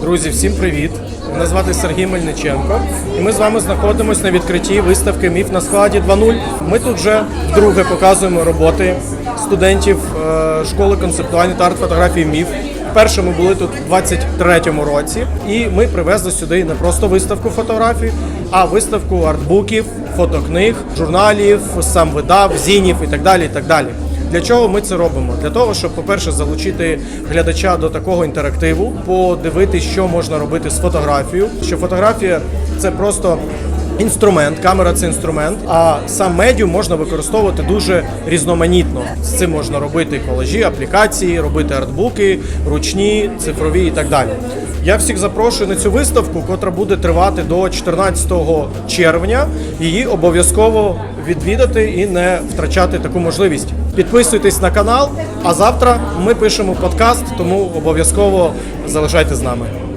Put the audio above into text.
Друзі, всім привіт! Мене звати Сергій Мельниченко, і ми з вами знаходимося на відкритті виставки Міф на складі 2.0. Ми тут вже вдруге показуємо роботи студентів е, школи концептуальної та арт-фотографії Міф. Вперше ми були тут у 23-му році, і ми привезли сюди не просто виставку фотографій, а виставку артбуків, фотокниг, журналів, сам видав, зінів і так далі. І так далі. Для чого ми це робимо? Для того, щоб, по-перше, залучити глядача до такого інтерактиву, подивитися, що можна робити з фотографією. Що фотографія це просто інструмент, камера це інструмент, а сам медіум можна використовувати дуже різноманітно. З цим можна робити колажі, аплікації, робити артбуки, ручні, цифрові і так далі. Я всіх запрошую на цю виставку, котра буде тривати до 14 червня. Її обов'язково відвідати і не втрачати таку можливість. Підписуйтесь на канал, а завтра ми пишемо подкаст, тому обов'язково залишайте з нами.